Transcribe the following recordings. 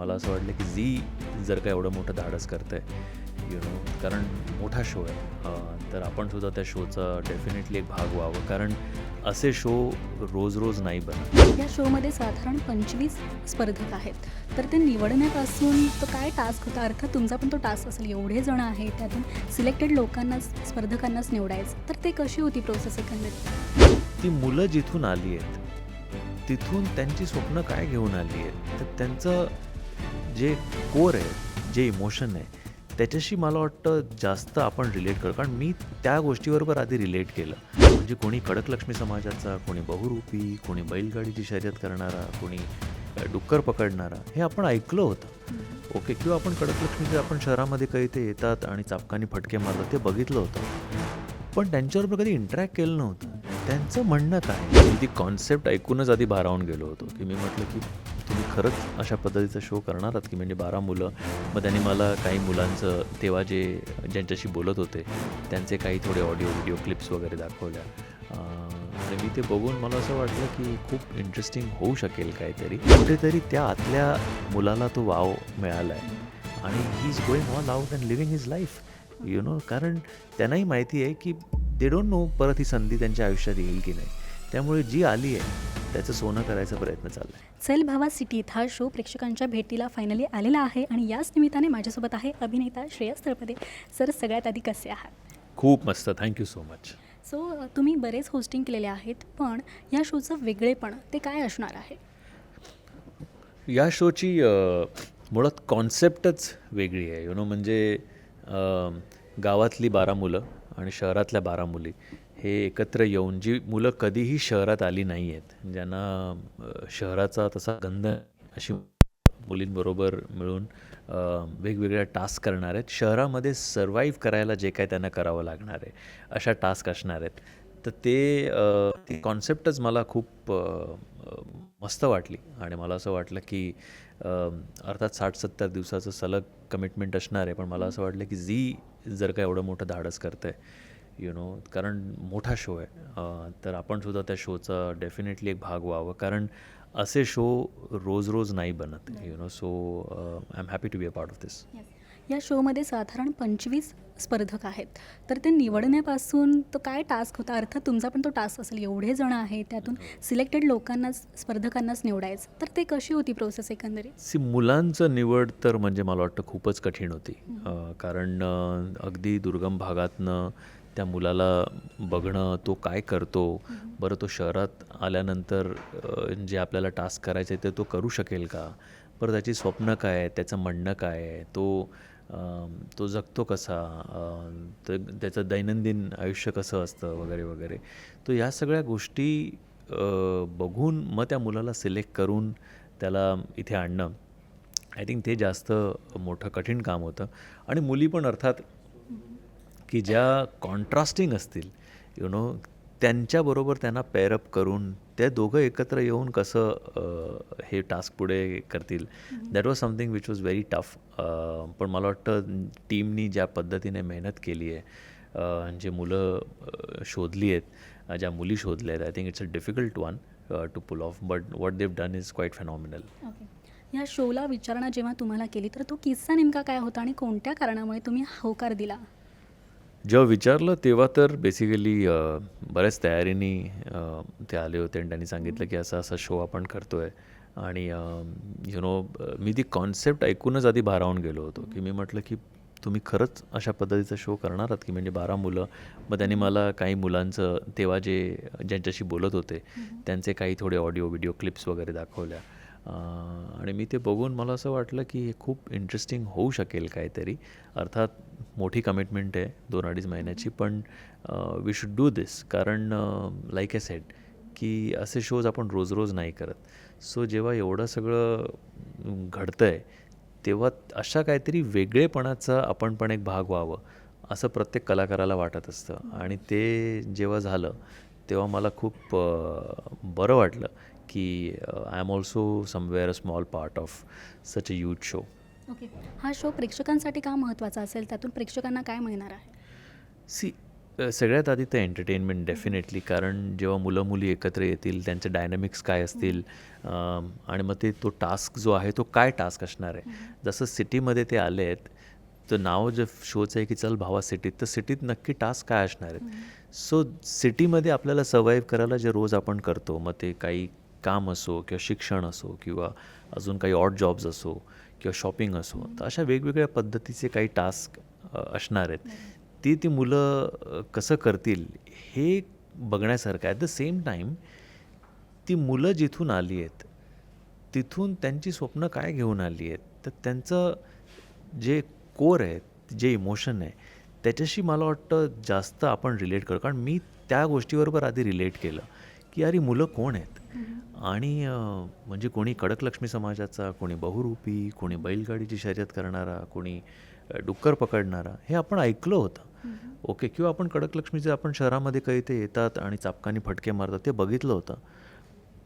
मला असं वाटलं की झी जर का एवढं मोठं धाडस करतं आहे यु नो कारण मोठा शो आहे. तर आपण सुद्धा त्या शोचा डेफिनेटली एक भाग व्हावं. कारण असे शो रोज रोज नाही बनत. या शोमध्ये साधारण पंचवीस स्पर्धक आहेत. तर ते निवडण्यापासून तो काय टास्क होता? अर्थात तुमचा पण तो टास्क असेल. एवढे जण आहेत त्यातून सिलेक्टेड लोकांनाच स्पर्धकांनाच निवडायचं. तर ते कशी होती प्रोसेस एकंदरीत? ती मुलं जिथून आली आहेत तिथून त्यांची स्वप्न काय घेऊन आली आहेत तर त्यांचं जे कोर आहे जे इमोशन आहे त्याच्याशी मला वाटतं जास्त आपण रिलेट कर. कारण मी त्या गोष्टीबरोबर आधी रिलेट केलं. म्हणजे कोणी कडकलक्ष्मी समाजाचा कोणी बहुरूपी कोणी बैलगाडीची शर्यत करणारा कोणी डुक्कर पकडणारा हे आपण ऐकलं होतं. ओके किंवा आपण कडकलक्ष्मीचे आपण शहरामध्ये काही ते येतात आणि चापकानी फटके मारतात ते बघितलं होतं. पण त्यांच्याबरोबर कधी इंटरॅक्ट केलं नव्हतं. त्यांचं म्हणणं काय? ती कॉन्सेप्ट ऐकूनच आधी भारावून गेलो होतो. की मी म्हटलं की तुम्ही खरंच अशा पद्धतीचा शो करणार आहात की म्हणजे बारा मुलं? मग त्यांनी मला काही मुलांचं तेव्हा जे ज्यांच्याशी बोलत होते त्यांचे काही थोडे ऑडिओ व्हिडिओ क्लिप्स वगैरे दाखवल्या. आणि मी ते बघून मला असं वाटलं की खूप इंटरेस्टिंग होऊ शकेल काहीतरी. कुठेतरी त्या आतल्या मुलाला तो वाव मिळाला आहे आणि he is going all out and living his life you know कारण त्यांनाही माहिती आहे की दे डोंट नो परत ही संधी त्यांच्या आयुष्यात येईल की नाही. त्यामुळे जी आली आहे त्याचं सोनं करायचा प्रयत्न चालला आहे चल भावा सिटीत हा शो प्रेक्षकांच्या भेटीला फायनली आलेला आहे आणि याच निमित्ताने माझ्यासोबत आहे अभिनेता श्रेयस तळपदे. सर सगळ्यात आधी कसे आहात? खूप मस्त. थँक्यू सो मच सो तुम्ही बरेच होस्टिंग केलेले आहेत पण या शोचं वेगळेपण ते काय असणार आहे? या शोची अ, मुळात कॉन्सेप्टच वेगळी आहे. यु नो म्हणजे अ, गावातली बारा मुलं आणि शहरातल्या बारा मुली हे एकत्र येऊन जी मुलं कधीही शहरात आली नाही आहेत ज्यांना शहराचा तसा गंध अशी मुलींबरोबर मिळून वेगवेगळ्या टास्क करणार आहेत. शहरामध्ये सर्वाईव्ह करायला जे काय त्यांना करावं लागणार आहे अशा टास्क असणार आहेत. तर ते ती कॉन्सेप्टच मला खूप मस्त वाटली. आणि मला असं वाटलं की अर्थात साठ सत्तर दिवसाचं सलग कमिटमेंट असणार आहे पण मला असं वाटलं की झी जर का एवढं मोठं धाडस करतं आहे यु नो कारण मोठा शो आहे. तर आपण सुद्धा त्या शोचा डेफिनेटली एक भाग व्हावं. कारण असे शो रोज रोज नाही बनत you know so I am happy to be a part of this या शोमध्ये साधारण पंचवीस स्पर्धक आहेत. तर ते निवडण्यापासून तो काय टास्क होता? अर्थात तुमचा पण तो टास्क असेल. एवढे जण आहेत त्यातून सिलेक्टेड लोकांनाच स्पर्धकांनाच निवडायचं. तर ते कशी होती प्रोसेस एकंदरीत? सी मुलांचं निवड तर म्हणजे मला वाटतं खूपच कठीण होती. कारण अगदी दुर्गम भागातनं त्या मुलाला बघणं तो काय करतो? बरं तो शहरात आल्यानंतर जे आपल्याला टास्क करायचे ते तो करू शकेल का? बरं त्याची स्वप्न काय आहे त्याचं म्हणणं काय आहे? तो तो जगतो कसा? तर त्याचं दैनंदिन आयुष्य कसं असतं? वगैरे वगैरे. तो या सगळ्या गोष्टी बघून मग त्या मुलाला सिलेक्ट करून त्याला इथे आणणं. आय थिंक ते जास्त मोठं कठीण काम होतं. आणि मुली पण अर्थात की ज्या कॉन्ट्रास्टिंग असतील यु नो त्यांच्याबरोबर त्यांना पेअरअप करून ते दोघं एकत्र येऊन कसं हे टास्क पुढे करतील. That was something which was very tough पण मला वाटतं टीमनी ज्या पद्धतीने मेहनत केली आहे जे मुलं शोधली आहेत ज्या मुली शोधल्या आहेत I think it's a difficult one to pull off but what they've done is quite phenomenal या शोला विचारणा जेव्हा तुम्हाला केली तर तो किस्सा नेमका काय होता आणि कोणत्या कारणामुळे तुम्ही होकार दिला? जेव्हा विचारलं तेव्हा तर बेसिकली बऱ्याच तयारीने ते आले होते आणि त्यांनी सांगितलं की असा असा शो आपण करतो आहे आणि यु नो मी ती कॉन्सेप्ट ऐकूनच आधी भारावून गेलो होतो की मी म्हटलं की तुम्ही खरंच अशा पद्धतीचा शो करणार आहात की म्हणजे बारा मुलं? मग त्यांनी मला काही मुलांचं तेव्हा जे ज्यांच्याशी बोलत होते त्यांचे काही थोडे ऑडिओ व्हिडिओ क्लिप्स वगैरे दाखवल्या. आणि मी ते बघून मला असं वाटलं की हे खूप इंटरेस्टिंग होऊ शकेल काहीतरी. अर्थात मोठी कमिटमेंट आहे दोन अडीच महिन्याची पण वी शुड डू दिस कारण लाईक ए सेड की असे शोज आपण रोज रोज नाही करत. सो जेव्हा एवढं सगळं घडतं आहे तेव्हा अशा काहीतरी वेगळेपणाचा आपण पण एक भाग व्हावं असं प्रत्येक कलाकाराला वाटत असतं. आणि ते जेव्हा झालं तेव्हा मला खूप अ, बरं वाटलं की I am also somewhere a small part of such a huge show okay हा शो प्रेक्षकांसाठी का महत्त्वाचा असेल? त्यातून प्रेक्षकांना काय मिळणार आहे? सी अ, सगळ्यात आधी तर एंटरटेनमेंट डेफिनेटली कारण जेव्हा मुलं मुली एकत्र येतील त्यांचे डायनॅमिक्स काय असतील अम, आणि मग ते तो टास्क जो आहे तो काय टास्क असणार आहे? जसं सिटीमध्ये ते आले आहेत तर नाव जे शोचं आहे की चल भावा सिटीत तर सिटीत नक्की टास्क काय असणार आहेत? सो सिटीमध्ये आपल्याला सर्वाईव्ह करायला जे रोज आपण करतो मग ते काही काम असो किंवा शिक्षण असो किंवा अजून काही ऑड जॉब्स असो किंवा शॉपिंग असो तर अशा वेगवेगळ्या पद्धतीचे काही टास्क असणार आहेत. ती ती मुलं कसं करतील हे बघण्यासारखं आहे. ॲट द सेम टाईम ती मुलं जिथून आली आहेत तिथून त्यांची स्वप्न काय घेऊन आली आहेत तर त्यांचं जे कोर आहे जे इमोशन आहे त्याच्याशी मला वाटतं जास्त आपण रिलेट करू. कारण मी त्या गोष्टीबरोबर आधी रिलेट केलं की अरे मुलं कोण आहेत? आणि म्हणजे कोणी कडकलक्ष्मी समाजाचा कोणी बहुरूपी कोणी बैलगाडीची शर्यत करणारा कोणी डुक्कर पकडणारा हे आपण ऐकलं होतं. ओके किंवा आपण कडकलक्ष्मीचे आपण शहरामध्ये काही ते येतात आणि चापकानी फटके मारतात ते बघितलं होतं.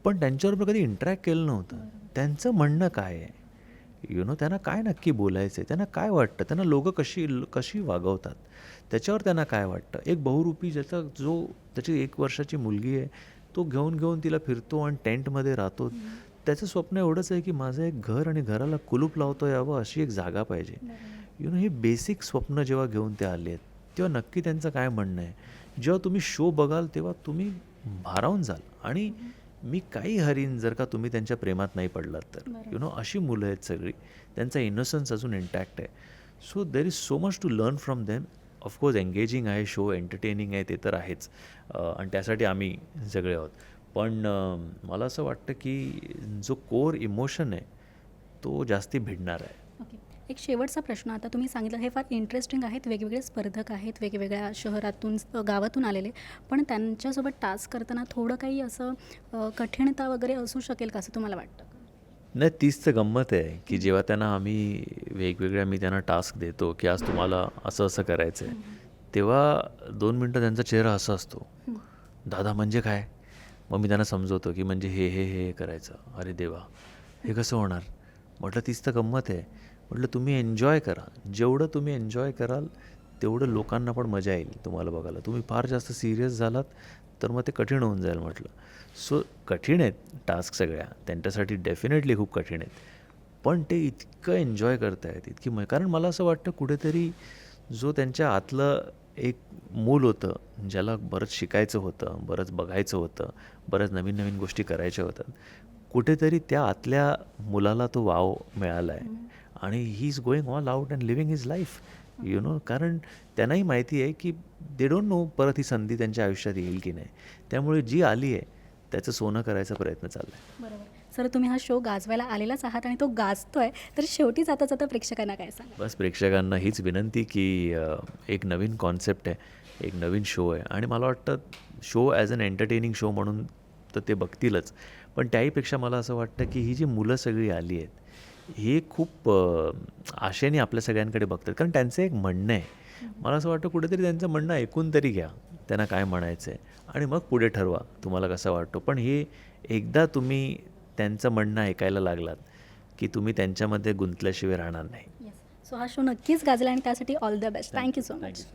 पण त्यांच्याबरोबर कधी इंटरॅक्ट केलं नव्हतं. त्यांचं म्हणणं काय आहे? यु नो त्यांना काय नक्की बोलायचं आहे त्यांना काय वाटतं? त्यांना लोकं कशी कशी वागवतात? त्याच्यावर त्यांना काय वाटतं? एक बहुरूपी ज्याचा जो त्याची एक वर्षाची मुलगी आहे तो घेऊन घेऊन तिला फिरतो आणि टेंटमध्ये राहतो. त्याचं स्वप्न एवढंच आहे की माझं एक घर आणि घराला कुलूप लावतो यावं अशी एक जागा पाहिजे. यु नो हे बेसिक स्वप्न जेव्हा घेऊन ते आले आहेत तेव्हा नक्की त्यांचं काय म्हणणं आहे? जेव्हा तुम्ही शो बघाल तेव्हा तुम्ही भारावून जाल. आणि मी काही हरीन जर का तुम्ही त्यांच्या प्रेमात नाही पडलात तर. यु नो अशी मुलं आहेत सगळी. त्यांचा इनोसन्स अजून इंटॅक्ट आहे. So there is so much to learn from them of course engaging आहे शो एंटरटेनिंग आहे ते तर आहेच. आणि त्यासाठी आम्ही सगळे आहोत. पण मला असं वाटतं की जो कोर इमोशन आहे तो जास्ती भिडणार आहे. ओके. एक शेवटचा प्रश्न. आता तुम्ही सांगितलं हे फार इंटरेस्टिंग आहेत. वेगवेगळे स्पर्धक आहेत. वेगवेगळ्या शहरातून गावातून आलेले. पण त्यांच्यासोबत टास्क करताना थोडं काही असं कठीणता वगैरे असू शकेल का असं तुम्हाला वाटतं? नाही तीच तर गंमत आहे की जेव्हा त्यांना आम्ही वेगवेगळ्या मी त्यांना टास्क देतो की आज तुम्हाला असं असं करायचं आहे तेव्हा दोन मिनटं त्यांचा चेहरा असा असतो. दादा म्हणजे काय? मग मी त्यांना समजवतो की म्हणजे हे हे हे करायचं. अरे देवा हे कसं होणार? म्हटलं तीच तर गंमत आहे. म्हटलं तुम्ही एन्जॉय करा. जेवढं तुम्ही एन्जॉय कराल तेवढं लोकांना पण मजा येईल तुम्हाला बघायला. तुम्ही फार जास्त सिरियस झालात तर मग ते कठीण होऊन जाईल म्हटलं. सो कठीण आहेत टास्क सगळ्या. त्यांच्यासाठी डेफिनेटली खूप कठीण आहेत. पण ते इतकं एन्जॉय करतायत इतकी म कारण मला असं वाटतं कुठेतरी जो त्यांच्या आतलं एक मूल होतं ज्याला बरंच शिकायचं होतं बरंच बघायचं होतं बरंच नवीन नवीन गोष्टी करायच्या होत्या कुठेतरी त्या आतल्या मुलाला तो वाव मिळाला आहे आणि he is going all out and living his life you know कारण त्यांनाही माहिती आहे की दे डोंट नो परत ही संधी त्यांच्या आयुष्यात येईल की नाही. त्यामुळे जी आली आहे त्याचं सोनं करायचा प्रयत्न चालला आहे बरोबर. सर तुम्ही हा शो गाजवायला आलेलाच आहात आणि तो गाजतोय. तर शेवटी जाता जाता प्रेक्षकांना काय सांगा बस प्रेक्षकांना हीच विनंती की एक नवीन कॉन्सेप्ट आहे एक नवीन शो आहे. आणि मला वाटतं show as an entertaining show म्हणून तर ते बघतीलच. पण त्याहीपेक्षा मला असं वाटतं की ही जी मुलं सगळी आली आहेत हे खूप आशेने आपल्या सगळ्यांकडे बघतात. कारण त्यांचं एक म्हणणं आहे. मला असं वाटतं कुठेतरी त्यांचं म्हणणं ऐकून तरी घ्या. त्यांना काय म्हणायचं आहे आणि मग पुढे ठरवा तुम्हाला कसं वाटतो. पण हे एकदा तुम्ही त्यांचं म्हणणं ऐकायला लागलात की तुम्ही त्यांच्यामध्ये गुंतल्याशिवाय राहणार नाही. सो हा शो नक्कीच गाजला आणि त्यासाठी all the best thank you so much.